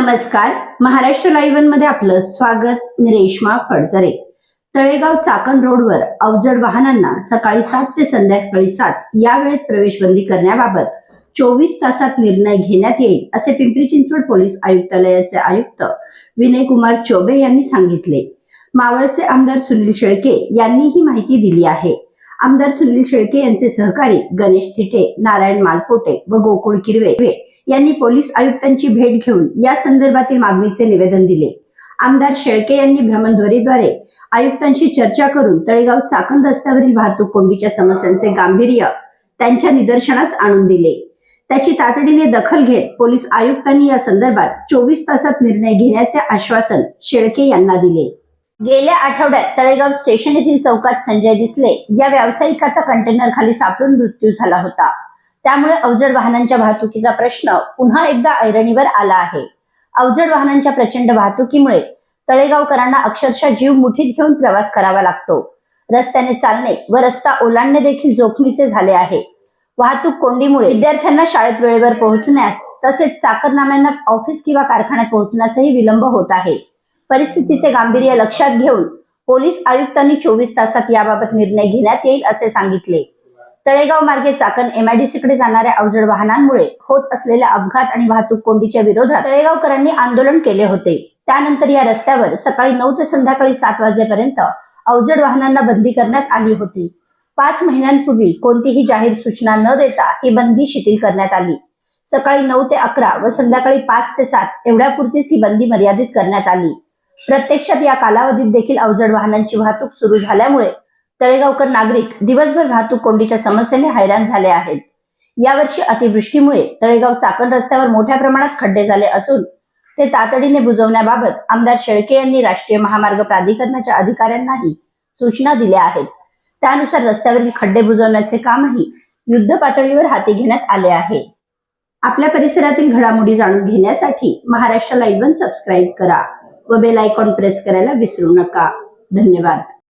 नमस्कार. महाराष्ट्र लाईव्हमध्ये आपलं स्वागत. मी रेश्मा फडतरे. तळेगाव चाकण रोडवर अवजड वाहनांना सकाळी सात ते संध्याकाळी सात या वेळेत प्रवेशबंदी करण्याबाबत चोवीस तासात निर्णय घेण्यात येईल असे पिंपरी चिंचवड पोलीस आयुक्तालयाचे आयुक्त विनय कुमार चोबे यांनी सांगितले. मावळचे आमदार सुनील शेळके यांनी ही माहिती दिली आहे. आमदार सुनील शेळके यांचे सहकारी गणेश थिटे नारायण मालपोटे व गोकुळ किरवे यांनी पोलीस आयुक्तांची भेट घेऊन या संदर्भातील मागणीचे निवेदन दिले. आमदार शेळके यांनी भ्रमणध्वरीद्वारे आयुक्तांशी चर्चा करून तळेगाव चाकण रस्त्यावरील वाहतूक कोंडीच्या समस्यांचे गांभीर्य त्यांच्या निदर्शनास आणून दिले. त्याची तातडीने दखल घेत पोलीस आयुक्तांनी या संदर्भात चोवीस तासात निर्णय घेण्याचे आश्वासन शेळके यांना दिले. गेल्या आठवड्यात तळेगाव स्टेशन येथील चौकात संजय दिसले. या व्यावसायिकाचा कंटेनर खाली सापडून मृत्यू झाला होता. त्यामुळे अवजड वाहनांच्या वाहतुकीचा प्रश्न पुन्हा एकदा ऐरणीवर आला आहे. अवजड वाहनांच्या प्रचंड वाहतुकीमुळे तळेगावकरांना अक्षरशः जीव मुठीत घेऊन प्रवास करावा लागतो. रस्त्याने चालणे व रस्ता ओलांडणे देखील जोखमीचे झाले आहे. वाहतूक कोंडीमुळे विद्यार्थ्यांना शाळेत वेळेवर पोहोचण्यास तसेच चाकरनाम्यांना ऑफिस किंवा कारखान्यात पोहोचण्यासही विलंब होत आहे. परिस्थितीचे गांभीर्य लक्षात घेऊन पोलीस आयुक्तांनी चोवीस तासात याबाबत निर्णय घेण्यात येईल असे सांगितले. तळेगाव मार्गे चाकण एमआयडीसीकडे जाणाऱ्या अवजड वाहनांमुळे होत असलेल्या अपघात आणि वाहतूक कोंडीच्या विरोधात तळेगावकरांनी आंदोलन केले होते. त्यानंतर या रस्त्यावर सकाळी नऊ ते संध्याकाळी सात वाजेपर्यंत अवजड वाहनांना बंदी करण्यात आली होती. पाच महिन्यांपूर्वी कोणतीही जाहीर सूचना न देता ही बंदी शिथिल करण्यात आली. सकाळी नऊ ते अकरा व संध्याकाळी पाच ते सात एवढ्यापुरतीच ही बंदी मर्यादित करण्यात आली. प्रत्यक्षात या कालावधीत देखील अवजड वाहनांची वाहतूक सुरू झाल्यामुळे तळेगावकर नागरिक दिवसभर वाहतूक कोंडीच्या समस्येने हैराण झाले आहेत. यावर्षी अतिवृष्टीमुळे तळेगाव चाकण रस्त्यावर मोठ्या प्रमाणात खड्डे झाले असून ते तातडीने बुजवण्याबाबत आमदार शेळके यांनी राष्ट्रीय महामार्ग प्राधिकरणाच्या अधिकाऱ्यांनाही सूचना दिल्या आहेत. त्यानुसार रस्त्यावरील खड्डे बुजवण्याचे कामही युद्ध पातळीवर हाती घेण्यात आले आहे. आपल्या परिसरातील घडामोडी जाणून घेण्यासाठी महाराष्ट्र लाईव्ह सबस्क्राईब करा व बेल आयकॉन प्रेस करायला विसरू नका. धन्यवाद.